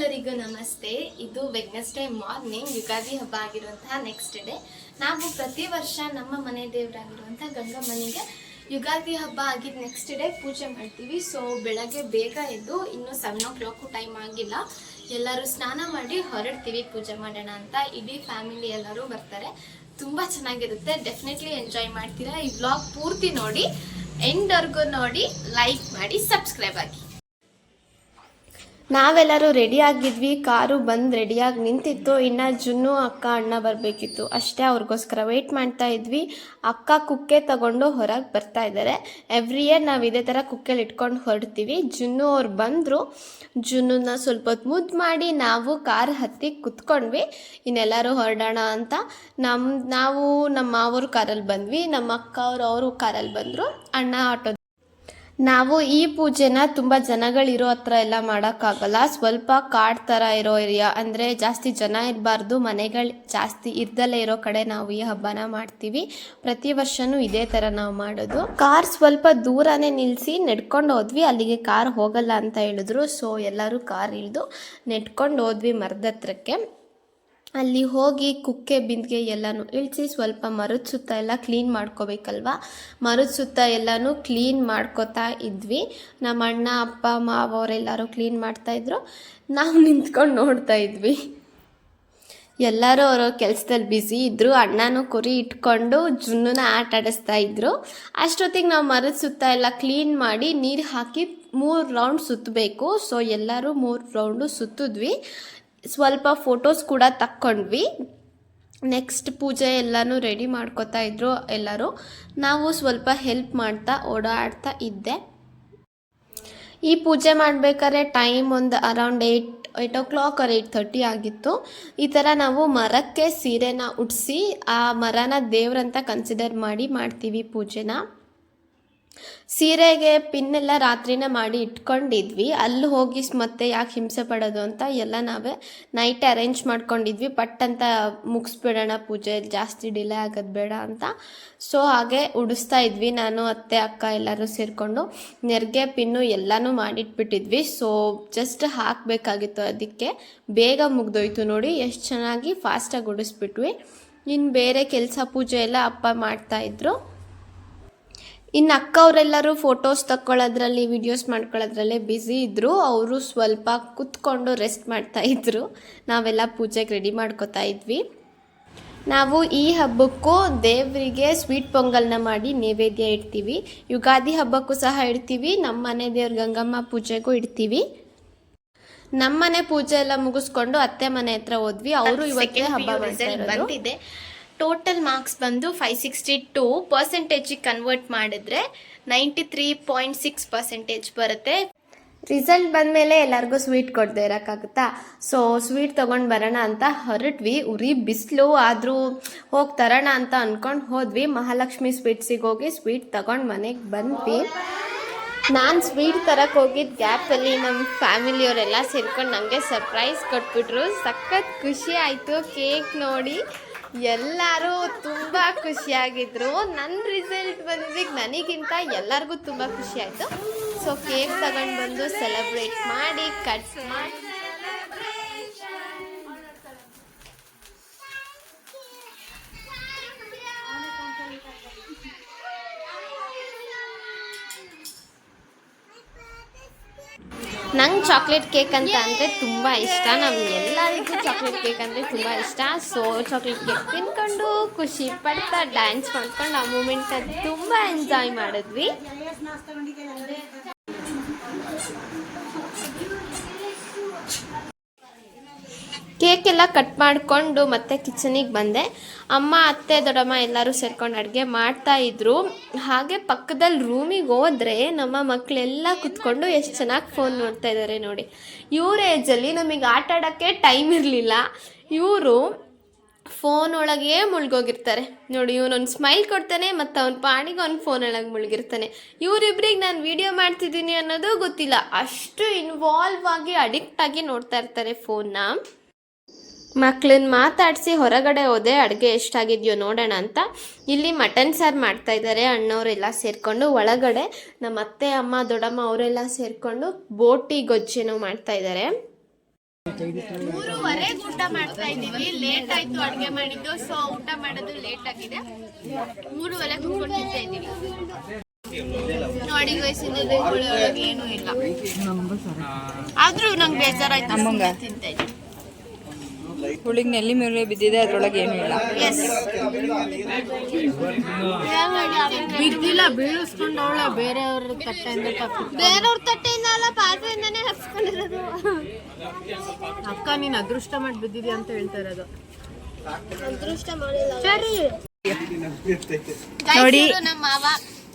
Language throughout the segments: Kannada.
ಎಲ್ಲರಿಗೂ ನಮಸ್ತೆ. ಇದು ವೆಗ್ನೆಸ್ಡೇ ಮಾರ್ನಿಂಗ್ ಯುಗಾದಿ ಹಬ್ಬ ಆಗಿರುವಂತಹ ನೆಕ್ಸ್ಟ್ ಡೇ ನಾವು ಪ್ರತಿ ವರ್ಷ ನಮ್ಮ ಮನೆ ದೇವರಾಗಿರುವಂತಹ ಗಂಗಮ್ಮನಿಗೆ ಯುಗಾದಿ ಹಬ್ಬ ಆಗಿದ ನೆಕ್ಸ್ಟ್ ಡೇ ಪೂಜೆ ಮಾಡ್ತೀವಿ. ಸೊ ಬೆಳಗ್ಗೆ ಬೇಗ ಎದ್ದು ಇನ್ನು ಸೆವೆನ್ ಓ ಕ್ಲಾಕು ಟೈಮ್ ಆಗಿಲ್ಲ. ಎಲ್ಲರೂ ಸ್ನಾನ ಮಾಡಿ ಹೊರಡ್ತೀವಿ ಪೂಜೆ ಮಾಡೋಣ ಅಂತ. ಇಡೀ ಫ್ಯಾಮಿಲಿ ಎಲ್ಲರೂ ಬರ್ತಾರೆ. ತುಂಬ ಚೆನ್ನಾಗಿರುತ್ತೆ. ಡೆಫಿನೆಟ್ಲಿ ಎಂಜಾಯ್ ಮಾಡ್ತೀರಾ. ಈ ವ್ಲಾಗ್ ಪೂರ್ತಿ ನೋಡಿ ಎಂಡ್ವರೆಗೂ ನೋಡಿ ಲೈಕ್ ಮಾಡಿ ಸಬ್ಸ್ಕ್ರೈಬ್ ಆಗಿ. ನಾವೆಲ್ಲರೂ ರೆಡಿ ಆಗಿದ್ವಿ, ಕಾರು ಬಂದು ರೆಡಿಯಾಗಿ ನಿಂತಿತ್ತು, ಇನ್ನು ಜುನ್ನು ಅಕ್ಕ, ಅಣ್ಣ ಬರಬೇಕಿತ್ತು. ಅಷ್ಟೇ ಅವ್ರಿಗೋಸ್ಕರ ವೆಯ್ಟ್ ಮಾಡ್ತಾ ಇದ್ವಿ. ಅಕ್ಕ ಕುಕ್ಕೆ ತಗೊಂಡು ಹೊರಗೆ ಬರ್ತಾ ಇದ್ದಾರೆ ಎವ್ರಿ ಇಯರ್ ನಾವು ಇದೇ ಥರ ಕುಕ್ಕೆಲಿ ಇಟ್ಕೊಂಡು ಹೊರಡ್ತೀವಿ. ಜುನ್ನು ಅವ್ರು ಬಂದರು, ಜುನ್ನನ್ನ ಸ್ವಲ್ಪ ಹೊತ್ತು ಮುದ್ದು ಮಾಡಿ ನಾವು ಕಾರ್ ಹತ್ತಿ ಕುತ್ಕೊಂಡ್ವಿ. ಇನ್ನೆಲ್ಲರೂ ಹೊರಡೋಣ ಅಂತ. ನಮ್ಮ ನಾವು ನಮ್ಮ ಮಾವರು ಕಾರಲ್ಲಿ ಬಂದ್ವಿ, ನಮ್ಮ ಅಕ್ಕ ಅವರು ಅವರು ಕಾರಲ್ಲಿ ಬಂದರು. ಅಣ್ಣ ಆಟೋ ನಾವು ಈ ಪೂಜೆನ ತುಂಬ ಜನಗಳಿರೋ ಹತ್ರ ಎಲ್ಲ ಮಾಡೋಕ್ಕಾಗಲ್ಲ. ಸ್ವಲ್ಪ ಕಾಡ್ ಥರ ಇರೋ ಏರಿಯಾ ಅಂದರೆ ಜಾಸ್ತಿ ಜನ ಇರಬಾರ್ದು, ಮನೆಗಳು ಜಾಸ್ತಿ ಇರ್ದಲ್ಲೇ ಇರೋ ಕಡೆ ನಾವು ಈ ಹಬ್ಬನ ಮಾಡ್ತೀವಿ. ಪ್ರತಿ ವರ್ಷನೂ ಇದೇ ಥರ ನಾವು ಮಾಡೋದು. ಕಾರ್ ಸ್ವಲ್ಪ ದೂರನೇ ನಿಲ್ಲಿಸಿ ನೆಡ್ಕೊಂಡು ಹೋದ್ವಿ. ಅಲ್ಲಿಗೆ ಕಾರ್ ಹೋಗಲ್ಲ ಅಂತ ಹೇಳಿದ್ರು. ಸೊ ಎಲ್ಲರೂ ಕಾರ್ ಇಳಿದು ನೆಡ್ಕೊಂಡು ಹೋದ್ವಿ ಮರದ ಹತ್ರಕ್ಕೆ ಅಲ್ಲಿ ಹೋಗಿ ಕುಕ್ಕೆ ಬಿಂದಿಗೆ ಎಲ್ಲನೂ ಇಳಿಸಿ ಸ್ವಲ್ಪ ಮರದ ಸುತ್ತ ಎಲ್ಲ ಕ್ಲೀನ್ ಮಾಡ್ಕೋಬೇಕಲ್ವಾ? ಮರದ ಸುತ್ತ ಎಲ್ಲನೂ ಕ್ಲೀನ್ ಮಾಡ್ಕೋತಾ ಇದ್ವಿ. ನಮ್ಮ ಅಣ್ಣ, ಅಪ್ಪ, ಮಾವ ಅವರೆಲ್ಲರೂ ಕ್ಲೀನ್ ಮಾಡ್ತಾಯಿದ್ರು ನಾವು ನಿಂತ್ಕೊಂಡು ನೋಡ್ತಾ ಇದ್ವಿ. ಎಲ್ಲರೂ ಅವರ ಕೆಲಸದಲ್ಲಿ ಬ್ಯುಸಿ ಇದ್ದರು ಅಣ್ಣನೂ ಕುರಿ ಇಟ್ಕೊಂಡು ಜುನ್ನನ ಆಟ ಆಡಿಸ್ತಾ ಇದ್ರು. ಅಷ್ಟೊತ್ತಿಗೆ ನಾವು ಮರದ ಸುತ್ತ ಎಲ್ಲ ಕ್ಲೀನ್ ಮಾಡಿ ನೀರು ಹಾಕಿ ಮೂರು ರೌಂಡ್ ಸುತ್ತಬೇಕು ಸೊ ಎಲ್ಲರೂ ಮೂರು ರೌಂಡು ಸುತ್ತಿದ್ವಿ. ಸ್ವಲ್ಪ ಫೋಟೋಸ್ ಕೂಡ ತಕ್ಕೊಂಡ್ವಿ. ನೆಕ್ಸ್ಟ್ ಪೂಜೆ ಎಲ್ಲನೂ ರೆಡಿ ಮಾಡ್ಕೋತಾ ಇದ್ರು ಎಲ್ಲರೂ. ನಾವು ಸ್ವಲ್ಪ ಹೆಲ್ಪ್ ಮಾಡ್ತಾ, ಓಡಾಡ್ತಾ ಇದ್ದೆ. ಈ ಪೂಜೆ ಮಾಡಬೇಕಾದ್ರೆ ಟೈಮ್ ಒಂದು around eight eight o'clock or eight thirty ಆಗಿತ್ತು. ಈ ಥರ ನಾವು ಮರಕ್ಕೆ ಸೀರೆನ ಉಡಿಸಿ, ಆ ಮರನ ದೇವ್ರಂತ ಕನ್ಸಿಡರ್ ಮಾಡಿ ಮಾಡ್ತೀವಿ ಪೂಜೆನ. ಸೀರೆಗೆ ಪಿನ್ನೆಲ್ಲ ರಾತ್ರಿನೇ ಮಾಡಿ ಇಟ್ಕೊಂಡಿದ್ವಿ. ಅಲ್ಲಿ ಹೋಗಿ ಮತ್ತೆ ಯಾಕೆ ಹಿಂಸೆ ಪಡೋದು ಅಂತ ಎಲ್ಲ ನಾವೇ ನೈಟ್ ಅರೇಂಜ್ ಮಾಡ್ಕೊಂಡಿದ್ವಿ. ಪಟ್ ಅಂತ ಮುಗಿಸ್ಬಿಡೋಣ ಪೂಜೆ, ಜಾಸ್ತಿ ಡಿಲೇ ಆಗೋದು ಬೇಡ ಅಂತ. ಸೊ ಹಾಗೆ ಉಡಿಸ್ತಾ ಇದ್ವಿ. ನಾನು, ಅತ್ತೆ, ಅಕ್ಕ ಎಲ್ಲರೂ ಸೇರಿಕೊಂಡು ನೆರಿಗೆ, ಪಿನ್ನು ಎಲ್ಲನೂ ಮಾಡಿಟ್ಬಿಟ್ಟಿದ್ವಿ. ಸೊ ಜಸ್ಟ್ ಹಾಕಬೇಕಾಗಿತ್ತು ಅದಕ್ಕೆ. ಬೇಗ ಮುಗ್ದೋಯ್ತು ನೋಡಿ. ಎಷ್ಟು ಚೆನ್ನಾಗಿ ಫಾಸ್ಟಾಗಿ ಉಡಿಸ್ಬಿಟ್ವಿ. ಇನ್ನು ಬೇರೆ ಕೆಲಸ ಪೂಜೆ ಎಲ್ಲ ಅಪ್ಪ ಮಾಡ್ತಾಯಿದ್ರು ಇನ್ನು ಅಕ್ಕ ಅವರೆಲ್ಲರೂ ಫೋಟೋಸ್ ತಕ್ಕೊಳ್ಳೋದ್ರಲ್ಲಿ ವಿಡಿಯೋಸ್ ಮಾಡ್ಕೊಳ್ಳೋದ್ರಲ್ಲೇ ಬ್ಯುಸಿ ಇದ್ದರು ಅವರು ಸ್ವಲ್ಪ ಕುತ್ಕೊಂಡು ರೆಸ್ಟ್ ಮಾಡ್ತಾ ಇದ್ರು. ನಾವೆಲ್ಲ ಪೂಜೆಗೆ ರೆಡಿ ಮಾಡ್ಕೋತಾ ಇದ್ವಿ. ನಾವು ಈ ಹಬ್ಬಕ್ಕೂ ದೇವರಿಗೆ ಸ್ವೀಟ್ ಪೊಂಗಲ್ನ ಮಾಡಿ ನೈವೇದ್ಯ ಇಡ್ತೀವಿ. ಯುಗಾದಿ ಹಬ್ಬಕ್ಕೂ ಸಹ ಇಡ್ತೀವಿ. ನಮ್ಮ ಮನೆ ದೇವ್ರ ಗಂಗಮ್ಮ ಪೂಜೆಗೂ ಇಡ್ತೀವಿ. ನಮ್ಮನೆ ಪೂಜೆ ಎಲ್ಲ ಮುಗಿಸ್ಕೊಂಡು ಅತ್ತೆ ಮನೆ ಹತ್ರ ಹೋದ್ವಿ. ಅವರು ಇವತ್ತೇ ಹಬ್ಬ ಬಂದಿದೆ. ಟೋಟಲ್ ಮಾರ್ಕ್ಸ್ ಬಂದು ಫೈವ್ ಸಿಕ್ಸ್ಟಿ ಟೂ ಪರ್ಸೆಂಟೇಜಿಗೆ ಕನ್ವರ್ಟ್ ಮಾಡಿದ್ರೆ ninety three point six percentage ಬರುತ್ತೆ. ರಿಸಲ್ಟ್ ಬಂದಮೇಲೆ ಎಲ್ಲರಿಗೂ ಸ್ವೀಟ್ ಕೊಡದೆ ಇರೋಕ್ಕಾಗುತ್ತಾ? ಸೊ ಸ್ವೀಟ್ ತೊಗೊಂಡು ಬರೋಣ ಅಂತ ಹೊರಟ್ವಿ. ಉರಿ ಬಿಸಿಲು ಆದರೂ ಹೋಗಿ ತರೋಣ ಅಂತ ಅಂದ್ಕೊಂಡು ಹೋದ್ವಿ. ಮಹಾಲಕ್ಷ್ಮಿ ಸ್ವೀಟ್ಸಿಗೆ ಹೋಗಿ ಸ್ವೀಟ್ ತಗೊಂಡು ಮನೆಗೆ ಬಂದ್ವಿ. ನಾನು ಸ್ವೀಟ್ ತರಕ್ಕೆ ಹೋಗಿದ್ದ ಗ್ಯಾಪಲ್ಲಿ ನಮ್ಮ ಫ್ಯಾಮಿಲಿಯವರೆಲ್ಲ ಸೇರ್ಕೊಂಡು ನನಗೆ ಸರ್ಪ್ರೈಸ್ ಕೊಟ್ಬಿಟ್ರು. ಸಖತ್ ಖುಷಿ ಆಯಿತು. ಕೇಕ್ ನೋಡಿ. ಎಲ್ಲರೂ ತುಂಬ ಖುಷಿಯಾಗಿದ್ರು. ನನ್ನ ರಿಸಲ್ಟ್ ಬಂದಿದ್ದಕ್ಕೆ ನನಗಿಂತ ಎಲ್ಲರಿಗೂ ತುಂಬ ಖುಷಿ ಆಯಿತು. ಸೊ ಕೇಕ್ ತಗೊಂಡು ಬಂದು ಸೆಲೆಬ್ರೇಟ್ ಮಾಡಿ ಕಟ್ ಮಾಡಿ. ನಂಗೆ ಚಾಕ್ಲೇಟ್ ಕೇಕ್ ಅಂತ ಅಂದರೆ ತುಂಬ ಇಷ್ಟ. ನಮ್ಗೆ ಎಲ್ಲರಿಗೂ ಚಾಕ್ಲೇಟ್ ಕೇಕ್ ಅಂದರೆ ತುಂಬ ಇಷ್ಟ. ಸೊ ಚಾಕ್ಲೇಟ್ ಕೇಕ್ ತಿನ್ಕೊಂಡು ಖುಷಿ ಪಡ್ತಾ ಡ್ಯಾನ್ಸ್ ಮಾಡ್ಕೊಂಡು ಆ ಮೂಮೆಂಟ್ ತುಂಬ ಎಂಜಾಯ್ ಮಾಡಿದ್ವಿ. ಕೇಕ್ ಎಲ್ಲ ಕಟ್ ಮಾಡಿಕೊಂಡು ಮತ್ತೆ ಕಿಚನಿಗೆ ಬಂದೆ. ಅಮ್ಮ, ಅತ್ತೆ, ದೊಡ್ಡಮ್ಮ ಎಲ್ಲರೂ ಸೇರ್ಕೊಂಡು ಅಡುಗೆ ಮಾಡ್ತಾ ಇದ್ರು. ಹಾಗೆ ಪಕ್ಕದಲ್ಲಿ ರೂಮಿಗೆ ಹೋದ್ರೆ ನಮ್ಮ ಮಕ್ಕಳೆಲ್ಲ ಕುತ್ಕೊಂಡು ಎಷ್ಟು ಚೆನ್ನಾಗಿ ಫೋನ್ ನೋಡ್ತಾ ಇದ್ದಾರೆ ನೋಡಿ. ಇವ್ರ ಏಜಲ್ಲಿ ನಮಗೆ ಆಟ ಆಡೋಕ್ಕೆ ಟೈಮ್ ಇರಲಿಲ್ಲ. ಇವರು ಫೋನ್ ಒಳಗೆ ಮುಳುಗೋಗಿರ್ತಾರೆ. ನೋಡಿ ಇವನೊಂದು ಸ್ಮೈಲ್ ಕೊಡ್ತಾನೆ ಮತ್ತು ಅವ್ನ ಪಾಣಿಗೆ ಅವ್ನು ಫೋನ್ ಒಳಗೆ ಮುಳುಗಿರ್ತಾನೆ. ಇವರಿಬ್ರಿಗೆ ನಾನು ವಿಡಿಯೋ ಮಾಡ್ತಿದ್ದೀನಿ ಅನ್ನೋದು ಗೊತ್ತಿಲ್ಲ. ಅಷ್ಟು ಇನ್ವಾಲ್ವ್ ಆಗಿ ಅಡಿಕ್ಟ್ ಆಗಿ ನೋಡ್ತಾ ಇರ್ತಾರೆ ಫೋನ್ನ ಮಕ್ಳನ್ನ ಮಾತಾಡಿಸಿ ಹೊರಗಡೆ ಹೋದೆ, ಅಡುಗೆ ಎಷ್ಟಾಗಿದೆಯೋ ನೋಡೋಣ ಅಂತ. ಇಲ್ಲಿ ಮಟನ್ ಸಾರು ಮಾಡ್ತಾ ಇದ್ದಾರೆ ಅಣ್ಣವರೆಲ್ಲ ಸೇರಿಕೊಂಡು. ಒಳಗಡೆ ನಮ್ಮ ಅತ್ತೆ, ಅಮ್ಮ, ದೊಡ್ಡಮ್ಮ ಅವರೆಲ್ಲ ಸೇರಿಕೊಂಡು ಬೋಟಿ ಗೊಜ್ಜೆನೂ ಮಾಡ್ತಾ ಇದ್ದಾರೆ. ಮೂರುವರೆಗೆ ಊಟ ಮಾಡ್ತಾ ಇದೀವಿ ಲೇಟ್ ಆಯ್ತು ಅಡ್ಗೆ ಮಾಡಿದ್ದು, ಸೊ ಊಟ ಮಾಡೋದು ಲೇಟ್ ಆಗಿದೆ. ಮೂರುವರೆ ನೋಡಿ ಏನೂ ಇಲ್ಲ. ಆದ್ರೂ ನಂಗೆ ಬೇಜಾರಾಯ್ತು ಹುಳಿಗ್ ನೆಲ್ಲಿ ಮೇಲೆ ಬಿದ್ದಿದೆ ಅದ್ರೊಳಗೆ ಏನು ಇಲ್ಲ. ಬಿದ್ದಿಲ್ಲ ಬೀಳಿಸ್ಕೊಂಡು ಅವಳ ಬೇರೆಯವ್ರ ತಟ್ಟೆಯಿಂದ ಬೇರೆಯವ್ರ ತಟ್ಟೆಯಿಂದ ಅಲ್ಲ ಪಾತ್ರೆಯಿಂದಾನೇ ಹಸ್ಕೊಂಡಿರೋದು ಅಕ್ಕ ನೀನ್ ಅದೃಷ್ಟ ಮಾಡಿ ಬಿದ್ದಿದ್ಯಾ ಅಂತ ಹೇಳ್ತಾ ಇರೋದು. ಅದೃಷ್ಟ ಮಾಡಿಲ್ಲ. ಸರಿ. ನೋಡಿ. ನೋಡಿ ನಮ್ಮ ಮಾವ.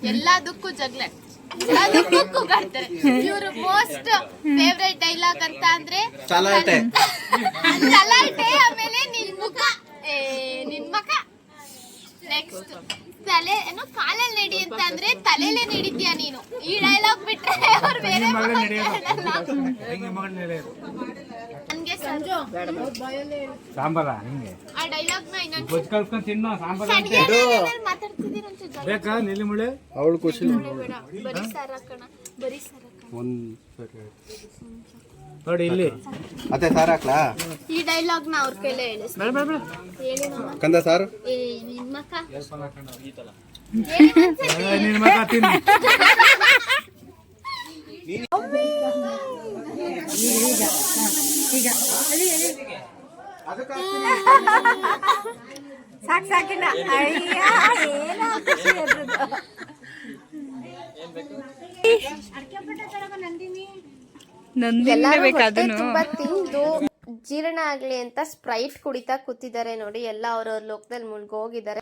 ಎಲ್ಲದಕ್ಕೂ ಜಗ್ಲೆ. ಎಲ್ಲದಕ್ಕೂ ಕೂಗಾಡ್ತಾರೆ ಇವರು ಮೋಸ್ಟ್ ಫೇವ್ರೆಟ್ ಡೈಲಾಗ್ ಅಂತ ಅಂದ್ರೆ ತಲಾಟೆ ತಲಾಟೆ ಆಮೇಲೆ ನಿನ್ ಮುಖ. ಏ ನಿನ್ ಮುಖ. ನೆಕ್ಸ್ಟ್ ತಲೆ ಏನೋ ಕಾಲಲ್ಲಿ ನಡಿ ಅಂತ ಅಂದ್ರೆ ತಲೆಲೆ ನಡಿದ್ಯಾ ನೀನು. ಈ ಡೈಲಾಗ್ ಬಿಟ್ರೆ ಅವ್ರು ಬೇರೆ ನನ್ಗೆ ಸಂಜು ಸಾಂಬಾರ ಹಿಂಗೆ ಆ ಡೈಲಾಗ್ನ ಇನ್ನೊಂದು ಕಲ್ಸ್ಕೊಂಡ್ ತಿನ್ನೋ ಸಾಂಬಾರ ಬೇಕಾ ನೆಲ್ಲಿ ಮುಳೆ ಅವಳು ಖುಷಿ ಬರೀ ಸಾರ ಕಣ ಬರೀ ಸಾರ ನೋಡಿ ಇಲ್ಲಿ. ಮತ್ತೆ ಸಾರ್ ಹಾಕ್ಲಾ? ಈ ಡೈಲಾಗ್ನ ಅವ್ರ ಕೈಲೇ ಹೇಳಿಸ್ತೀನಿ ಬೇಡ ಬೇಡ ಬೇಡ. ಹೇಳಿ ಮಾಮ. ಕಂದ ಸಾರು? ಏ ನಿನ್ ಮಕ? ಏ, ನಿನ್ ಸಾಕು ಸಾಕಿನ ತಿಂದು ಜೀರ್ಣ ಆಗ್ಲಿ ಅಂತ ಸ್ಪ್ರೈಟ್ ಕುಡಿತಾ ಕೂತಿದ್ದಾರೆ ನೋಡಿ. ಎಲ್ಲ ಅವ್ರವ್ರ ಲೋಕದಲ್ಲಿ ಮುಳ್ಗೋಗಿದ್ದಾರೆ.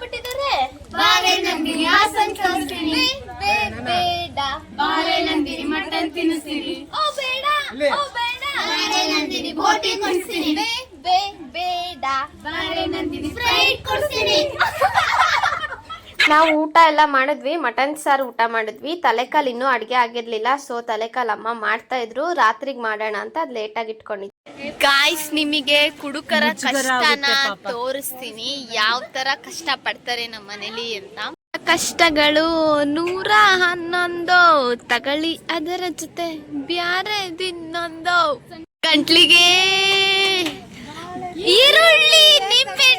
ಓ ಬಾಳೆ ನಂದಿನಿ ಹಾಸನ್ ತೋರಿಸ್ತೀನಿ ಬೇಡ ಬಾರೆ ನಂದಿನಿ ಮಟನ್ ತಿನ್ನಿಸ್ತೀನಿ ಓ ಬೇಡ ಓ ಬೇಡ. ಬಾರೆ ನಂದಿನಿ ಬೋಟಿ ಕೊಡಿಸ್ತೀನಿ. ಬೇ ಬೇಡ. ಬಾರೆ ನಂದಿನಿ ಸ್ಪ್ರೈಟ್ ಕೊಡಿಸ್ತೀನಿ. ನಾವು ಊಟ ಎಲ್ಲ ಮಾಡಿದ್ವಿ ಮಟನ್ ಸಾರು ಊಟ ಮಾಡಿದ್ವಿ. ತಲೆಕಾಲ್ ಇನ್ನೂ ಅಡುಗೆ ಆಗಿರ್ಲಿಲ್ಲ ಸೊ ತಲೆಕಾಲ್ ಅಮ್ಮ ಮಾಡ್ತಾ ಇದ್ರು. ರಾತ್ರಿಗೆ ಮಾಡೋಣ ಅಂತ ಅದು ಲೇಟಾಗಿ ಇಟ್ಕೊಂಡಿದ್ವಿ. ಗಾಯ್ಸ್ ನಿಮಗೆ ಕುಡುಕರ ಕಷ್ಟನ ತೋರಿಸ್ತೀನಿ. ಯಾವ ತರ ಕಷ್ಟ ಪಡ್ತಾರೆ ನಮ್ಮ ಮನೇಲಿ ಅಂತ. ಕಷ್ಟಗಳು ನೂರ ಹನ್ನೊಂದು. ತಗಳಿ ಅದರ ಜೊತೆ ಬ್ಯಾರೆ ದಿನ್ನೊಂದು ಗಂಟ್ಲಿಗೆ ಈರುಳ್ಳಿ ನಿಂಬೆಣ್ಣೆ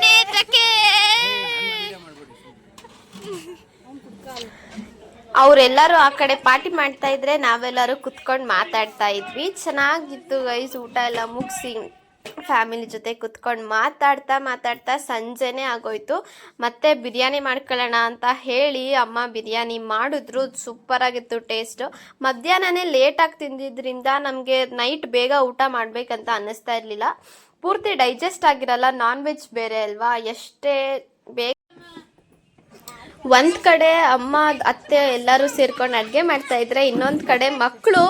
ಅವರೆಲ್ಲರೂ ಆ ಕಡೆ ಪಾರ್ಟಿ ಮಾಡ್ತಾ ಇದ್ರೆ ನಾವೆಲ್ಲರೂ ಕುತ್ಕೊಂಡು ಮಾತಾಡ್ತಾ ಇದ್ವಿ. ಚೆನ್ನಾಗಿತ್ತು ಗೈಸ್ ಊಟ ಎಲ್ಲ ಮುಗಿಸಿ ಫ್ಯಾಮಿಲಿ ಜೊತೆ ಕುತ್ಕೊಂಡು ಮಾತಾಡ್ತಾ ಮಾತಾಡ್ತಾ ಸಂಜೆನೇ ಆಗೋಯ್ತು. ಮತ್ತೆ ಬಿರಿಯಾನಿ ಮಾಡ್ಕೊಳ್ಳೋಣ ಅಂತ ಹೇಳಿ ಅಮ್ಮ ಬಿರಿಯಾನಿ ಮಾಡಿದ್ರು. ಸೂಪರ್ ಆಗಿತ್ತು ಟೇಸ್ಟ್ ಮಧ್ಯಾಹ್ನನೇ ಲೇಟಾಗಿ ತಿಂದಿದ್ರಿಂದ ನಮಗೆ ನೈಟ್ ಬೇಗ ಊಟ ಮಾಡಬೇಕಂತ ಅನ್ನಿಸ್ತಾ ಇರಲಿಲ್ಲ. ಪೂರ್ತಿ ಡೈಜೆಸ್ಟ್ ಆಗಿರಲ್ಲ ನಾನ್ ವೆಜ್ ಬೇರೆ ಅಲ್ವಾ? ಎಷ್ಟೇ ಬೇಗ ಒಂದ್ ಕಡೆ ಅಮ್ಮ, ಅತ್ತೆ ಎಲ್ಲರೂ ಸೇರ್ಕೊಂಡು ಅಡ್ಗೆ ಮಾಡ್ತಾ ಇದ್ರೆ ಇನ್ನೊಂದ್ ಕಡೆ ಮಕ್ಕಳು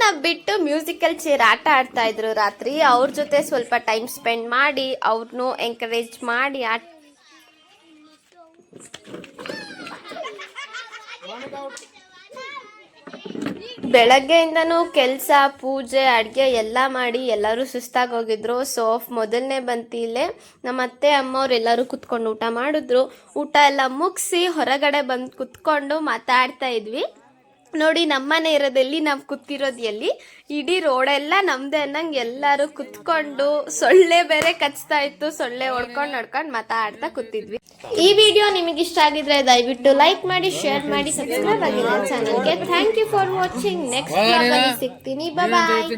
ನ ಬಿಟ್ಟು ಮ್ಯೂಸಿಕಲ್ ಚೇರ್ ಆಟ ಆಡ್ತಾ ಇದ್ರು ರಾತ್ರಿ. ಅವ್ರ ಜೊತೆ ಸ್ವಲ್ಪ ಟೈಮ್ ಸ್ಪೆಂಡ್ ಮಾಡಿ ಅವ್ರನ್ನೂ ಎಂಕರೇಜ್ ಮಾಡಿ ಆಟ ಬೆಳಗ್ಗೆಯಿಂದನೂ ಕೆಲಸ, ಪೂಜೆ, ಅಡುಗೆ ಎಲ್ಲ ಮಾಡಿ ಎಲ್ಲರೂ ಸುಸ್ತಾಗಿ ಹೋಗಿದ್ರು. ಸೊ ಮೊದಲನೇ ಬಂತಿಲ್ಲೇ ನಮ್ಮ ಅತ್ತೆ ಅಮ್ಮವ್ರು ಎಲ್ಲರೂ ಕುತ್ಕೊಂಡು ಊಟ ಮಾಡಿದ್ರು. ಊಟ ಎಲ್ಲ ಮುಗಿಸಿ ಹೊರಗಡೆ ಬಂದು ಕುತ್ಕೊಂಡು ಮಾತಾಡ್ತಾ ಇದ್ವಿ. ನೋಡಿ ನಮ್ಮನೆ ಇರೋದೆಲ್ಲಿ ನಾವು ಕೂತಿರೋದು ಎಲ್ಲಿ? ಇಡೀ ರೋಡೆಲ್ಲ ನಮ್ದೇ ಅನ್ನಂಗೆ ಎಲ್ಲರೂ ಕುತ್ಕೊಂಡು ಸೊಳ್ಳೆ ಬೇರೆ ಕಚ್ತಾ ಇತ್ತು ಸೊಳ್ಳೆ ಹೊಡ್ಕೊಂಡು ನೋಡ್ಕೊಂಡು ಮಾತಾಡ್ತಾ ಕೂತಿದ್ವಿ. ಈ ವಿಡಿಯೋ ನಿಮಗೆ ಇಷ್ಟ ಆಗಿದ್ರೆ ದಯವಿಟ್ಟು ಲೈಕ್ ಮಾಡಿ ಶೇರ್ ಮಾಡಿ ಸಬ್ಸ್ಕ್ರೈಬ್ ಆಗಿದೆ ಚಾನಲ್ಗೆ thank you for watching next ಸಿಗ್ತೀನಿ. ಬಾಯ್